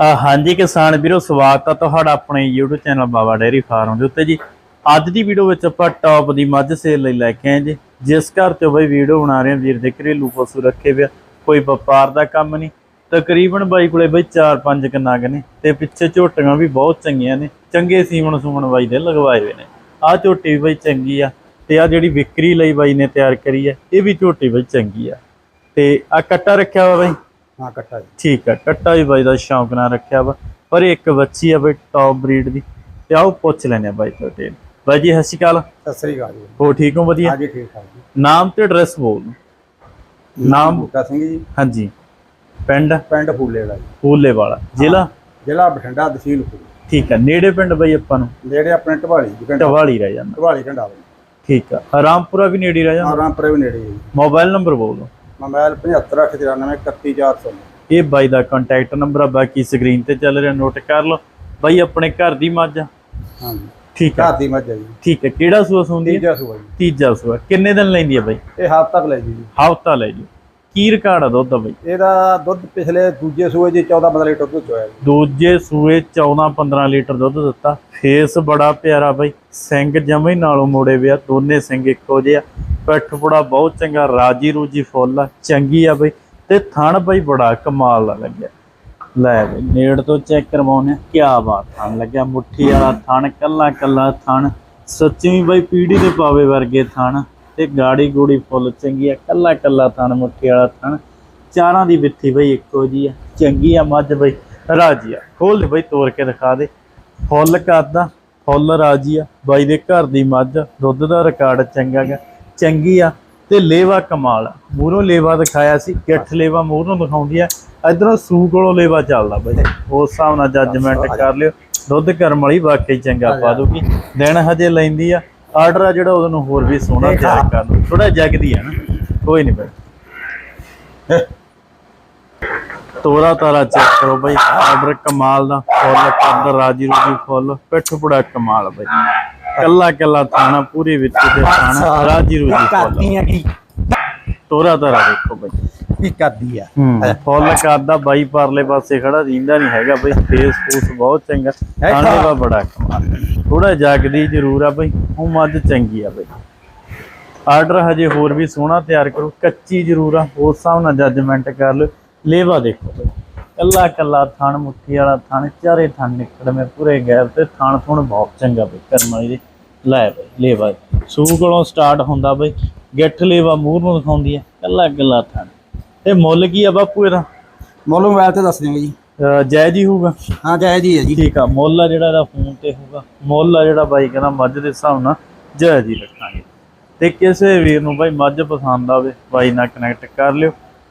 ਅ, ਹਾਂਜੀ ਕਿਸਾਨ ਵੀਰੋ ਸਵਾਗਤ ਆ ਤੁਹਾਡਾ ਆਪਣੇ YouTube channel Baba dairy farm ਦੇ ਉੱਤੇ ਜੀ। ਅੱਜ ਦੀ ਵੀਡੀਓ ਵਿੱਚ ਆਪਾਂ ਟੌਪ ਦੀ ਮੱਝ ਸੇਲ ਲਈ ਲੈ ਕੇ ਆਏ ਜੀ। ਜਿਸ ਘਰ ਤੋਂ ਬਈ ਵੀਡੀਓ ਬਣਾ ਰਹੇ ਹਾਂ ਵੀਰ ਦੇ ਘਰੇਲੂ ਪਸ਼ੂ ਰੱਖੇ ਪਿਆ ਕੋਈ ਵਪਾਰ ਦਾ ਕੰਮ ਨਹੀਂ। ਤਕਰੀਬਨ ਬਾਈ ਕੋਲੇ ਬਈ 4-5 ਕਨਾਗ ਨੇ ਤੇ ਪਿੱਛੇ ਝੋਟੀਆਂ ਵੀ ਬਹੁਤ ਚੰਗੀਆਂ ਨੇ ਚੰਗੇ ਸੀਮਣ ਸੂਮਣ ਬਾਈ ਦੇ ਲਗਵਾਏ ਹੋਏ ਨੇ। ਆਹ ਝੋਟੀ ਵੀ ਬਈ ਚੰਗੀ ਆ ਤੇ ਆ ਜਿਹੜੀ ਵਿਕਰੀ ਲਈ ਬਾਈ ਨੇ ਤਿਆਰ ਕਰੀ ਹੈ ਇਹ ਵੀ ਝੋਟੀ ਬਈ ਚੰਗੀ ਆ। ਤੇ ਆ ਕੱਟਾ ਰੱਖਿਆ ਵਾ ਬਾਈ। ਹਾਂ ਕੱਟਾ ਜੀ। ਠੀਕ ਹੈ ਕੱਟਾ ਵੀ ਬਾਈ ਦਾ ਸ਼ੌਂਕ ਨਾਲ ਰੱਖਿਆ ਵਾ। ਪਰ ਇੱਕ ਬੱਚੀ ਆ ਬਈ ਟੌਪ ਬਰੀਡ ਦੀ ਤੇ ਆਓ ਪੁੱਛ ਲੈਨੇ ਆ ਬਾਈ ਤੁਹਾਡੇ ਨੂੰ। ਬਾਈ ਜੀ ਸਤਿ ਸ਼੍ਰੀ ਅਕਾਲ। ਸਤਿ ਸ੍ਰੀ ਅਕਾਲ ਜੀ। ਹੋ ਠੀਕ ਹੋ ਵਧੀਆ? ਹਾਂਜੀ ਠੀਕ ਠਾਕ ਜੀ। ਨਾਮ ਤੇ ਐਡਰੈਸ ਬੋਲ ਨਾਮ ਬੂਟਾ ਸਿੰਘ ਜੀ। ਹਾਂਜੀ। ਪਿੰਡ? ਪਿੰਡ ਫੂਲੇ ਵਾਲਾ ਜੀ। ਫੂਲੇ ਵਾਲਾ ਜ਼ਿਲ੍ਹਾ? ਜ਼ਿਲ੍ਹਾ ਬਠਿੰਡਾ ਤਹਿਸੀਲ ਫੂਲੇ। ਠੀਕ ਹੈ ਨੇੜੇ ਪਿੰਡ ਬਾਈ ਆਪਾਂ ਨੂੰ? ਨੇੜੇ ਆਪਣੇ ਢਵਾਲੀ ਟਵਾਲੀ ਰਹਿ ਜਾਂਦਾ। ਢਵਾਲੀ ਵਾ ਠੀਕ ਆ ਹਰਾਮਪੁਰਾ ਵੀ ਨੇੜੇ ਰਹਿ ਜਾਂਦਾ? ਆਰਾਮਪੁਰੇ ਵੀ ਨੇੜੇ ਜੀ। ਮੋਬਾਈਲ ਨੰਬਰ ਬੋਲ ਦਿਓ। ਮੋਬਾਈਲ 7594 31400 ਇਹ ਬਾਈ ਦਾ ਕੰਟੈਕਟ ਨੰਬਰ ਆ ਬਾਕੀ ਸਕਰੀਨ ਤੇ ਚੱਲ ਰਿਹਾ ਨੋਟ ਕਰ ਲਓ। ਬਾਈ ਆਪਣੇ ਘਰ ਦੀ ਮੱਝ ਆ? ਹਾਂਜੀ। ਠੀਕ ਆ। ਘਰ ਦੀ ਮੱਝ ਹੈ ਜੀ। ਠੀਕ ਹੈ ਕਿਹੜਾ ਸੂਆ ਸੁੰਦੀ ਹੈ ਤੀਜਾ ਸੂਆ ਜੀ। ਤੀਜਾ ਸੂਆ। ਕਿੰਨੇ ਦਿਨ ਲੈਂਦੀ ਹੈ ਬਾਈ? ਇਹ ਹਫ਼ਤਾ ਤੱਕ ਲੈ ਜੀ। ਜੀ ਹਫ਼ਤਾ ਲੈ ਜੀ। ਕੀ ਰਿਕਾਰਡ ਆ ਦੁੱਧ ਦਾ ਬਾਈ? ਇਹਦਾ ਦੁੱਧ ਪਿਛਲੇ ਦੂਜੇ ਸੂਏ ਜੀ 14 15 ਲੀਟਰ ਦੁੱਧ ਚੋਇਆ ਜੀ। ਦੂਜੇ ਸੂਏ 14 15 ਲੀਟਰ ਦੁੱਧ ਦਿੱਤਾ। ਫੇਸ ਬੜਾ ਪਿਆਰਾ ਬਾਈ। ਸਿੰਘ ਜਮੇ ਨਾਲੋਂ ਮੋੜੇ ਵਿਆ ਦੋਨੇ ਸਿੰਘ ਇੱਕੋ ਜਿਹੇ ਆ। ਪਿੱਠ ਬੜਾ ਬਹੁਤ ਚੰਗਾ, ਰਾਜੀ ਰੂਜੀ ਫੁੱਲ ਆ, ਚੰਗੀ ਆ ਬਈ। ਤੇ ਥਣ ਬਾਈ ਬੜਾ ਕਮਾਲ ਦਾ ਲੱਗਿਆ। ਲੈ ਬਈ, ਨੇੜ ਤੋਂ ਚੈੱਕ ਕਰਵਾਉਨੇ ਕੀ ਬਾਤ ਥਣ ਲੱਗਿਆ। ਮੁੱਠੀ ਵਾਲਾ ਥਣ, ਕੱਲਾ ਕੱਲਾ ਥਣ। ਸੱਚੀ ਬਾਈ ਪੀੜੀ ਦੇ ਪਾਵੇ ਵਰਗੇ ਥਣ। ਤੇ ਗਾੜੀ ਗੂੜੀ ਫੁੱਲ ਚੰਗੀ ਆ, ਕੱਲਾ ਕੱਲਾ ਥਣ, ਮੁੱਠੀ ਵਾਲਾ ਥਣ। ਚਾਰਾਂ ਦੀ ਵਿੱਥੀ ਬਈ ਇੱਕੋ ਜੀ ਆ, ਚੰਗੀ ਆ ਮੱਝ ਬਈ। ਰਾਜੀ ਆ। ਖੋਲ ਦੇ ਬਈ ਤੋੜ ਕੇ ਦਿਖਾ ਦੇ। ਫੁੱਲ ਕਰਦਾ, ਫੁੱਲ ਰਾਜੀ ਆ। ਬਾਈ ਦੇ ਘਰ ਦੀ ਮੱਝ, ਦੁੱਧ ਦਾ ਰਿਕਾਰਡ ਚੰਗਾ ਗਾ। ਚੰਗੀ ਆ ਤੇ ਲੇਵਾ ਕਮਾਲ ਆ। ਮੂਹਰੋਂ ਲੇਵਾ ਦਿਖਾਇਆ ਸੀ ਗਿੱਠ ਲੇਵਾ ਮੂਹਰੋਂ ਦਿਖਾਉਂਦੀ ਆ। ਇਧਰੋਂ ਸੂ ਕੋਲੋਂ ਲੇਵਾ ਚੱਲਦਾ ਬਈ। ਉਸ ਹਿਸਾਬ ਨਾਲ ਜੱਜਮੈਂਟ ਕਰ ਲਿਓ। ਦੁੱਧ ਕਰਮ ਵਾਲੀ ਵਾਕਈ ਚੰਗਾ ਪਾ ਦੂਗੀ ਦਿਨ ਹਜੇ ਲੈਂਦੀ ਆ। ਆਰਡਰ ਆ ਜਿਹੜਾ ਉਹਨੂੰ ਹੋਰ ਵੀ ਸੋਹਣਾ ਤਿਆਰ ਕਰ ਲਓ ਥੋੜਾ ਜਗਦੀ ਆ ਨਾ। ਕੋਈ ਨਹੀਂ ਬਈ। ਤੋਰਾ ਤਾਰਾ ਚੈੱਕ ਕਰੋ ਬਈ। ਆਰਡਰ ਕਮਾਲ ਦਾ। ਫੁੱਲ ਕੱਦ ਰਾਜੀ ਰੂਜੀ ਫੁੱਲ। ਪਿੱਠ ਪੁੜਾ ਕਮਾਲ ਬਈ। ਕੱਲਾ ਕੱਲਾ ਥਾਣਾ ਪੂਰੀ ਵਿੱਚ ਤੇ ਥਾਣਾ ਰਾਜੀ ਰੂਜੀ ਫੁੱਲ। ਕਰਦੀ ਆ ਕੀ ਤੋਰਾ ਤਾਰਾ ਦੇਖੋ ਬਈ। ਕੀ ਕਰਦੀ ਆ? ਫੁੱਲ ਕਰਦਾ ਬਾਈ ਪਰਲੇ ਪਾਸੇ ਖੜਾ ਦਿੰਦਾ ਨਹੀਂ ਹੈਗਾ ਬਈ। ਫੇਸ ਫੂਸ ਬਹੁਤ ਚੰਗਾ। ਥਾਣੇ ਦਾ ਬੜਾ ਕਮਾਲ ਥੋੜਾ ਜਗਦੀ ਜ਼ਰੂਰ ਆ ਬਈ। ਉਹ ਮੱਝ ਚੰਗੀ ਆ ਬਈ। ਆਰਡਰ ਹਜੇ ਹੋਰ ਵੀ ਸੋਹਣਾ ਤਿਆਰ ਕਰੋ। ਕੱਚੀ ਜ਼ਰੂਰ ਆ। ਉਸ ਹਿਸਾਬ ਨਾਲ ਜੱਜਮੈਂਟ ਕਰ ਲਓ। ਲੇਵਾ ਦੇਖੋ ਬਈ। ਕੱਲਾ ਕੱਲਾ ਥਣ ਮੁੱਠੀ ਵਾਲਾ ਥਣ ਚਾਰੇ ਥਣ ਨਿਕੜਵੇਂ ਪੂਰੇ ਗੈਪ ਤੇ ਥਣ ਥੁਣ ਬਹੁਤ ਚੰਗਾ ਬਈ ਕਰਮ ਵਾਲੀ ਦੇ। ਲੈ ਬਈ ਲੇਵਾ ਸੂ ਕੋਲੋਂ ਸਟਾਰਟ ਹੁੰਦਾ ਬਈ ਗਿੱਠ ਲੇਵਾ ਮੂੰਹ ਨੂੰ ਦਿਖਾਉਂਦੀ ਹੈ ਕੱਲਾ ਕੱਲਾ ਥਣ। ਤੇ ਮੁੱਲ ਕੀ ਆ ਬਾਪੂ ਇਹਦਾ? ਮੁੱਲ ਮੋਬਾਈਲ ਤੇ ਦੱਸ ਦਿਆਂਗੇ ਜੀ। ਜਾਇਜ਼ ਹੀ ਹੋਊਗਾ? ਹਾਂ ਜਾਇਜ਼ ਹੀ ਹੈ ਜੀ। ਠੀਕ ਆ ਮੁੱਲ ਆ ਜਿਹੜਾ ਇਹਦਾ ਫੋਨ ਤੇ ਹੋਊਗਾ। ਮੁੱਲ ਆ ਜਿਹੜਾ ਬਾਈ ਕਹਿੰਦਾ ਮੱਝ ਦੇ ਹਿਸਾਬ ਨਾਲ ਜਾਇਜ਼ ਹੀ ਰੱਖਾਂਗੇ। ਤੇ ਕਿਸੇ ਵੀਰ ਨੂੰ ਬਾਈ ਮੱਝ ਪਸੰਦ ਆਵੇ ਬਾਈ ਨਾਲ ਕਨੈਕਟ ਕਰ ਲਿਓ।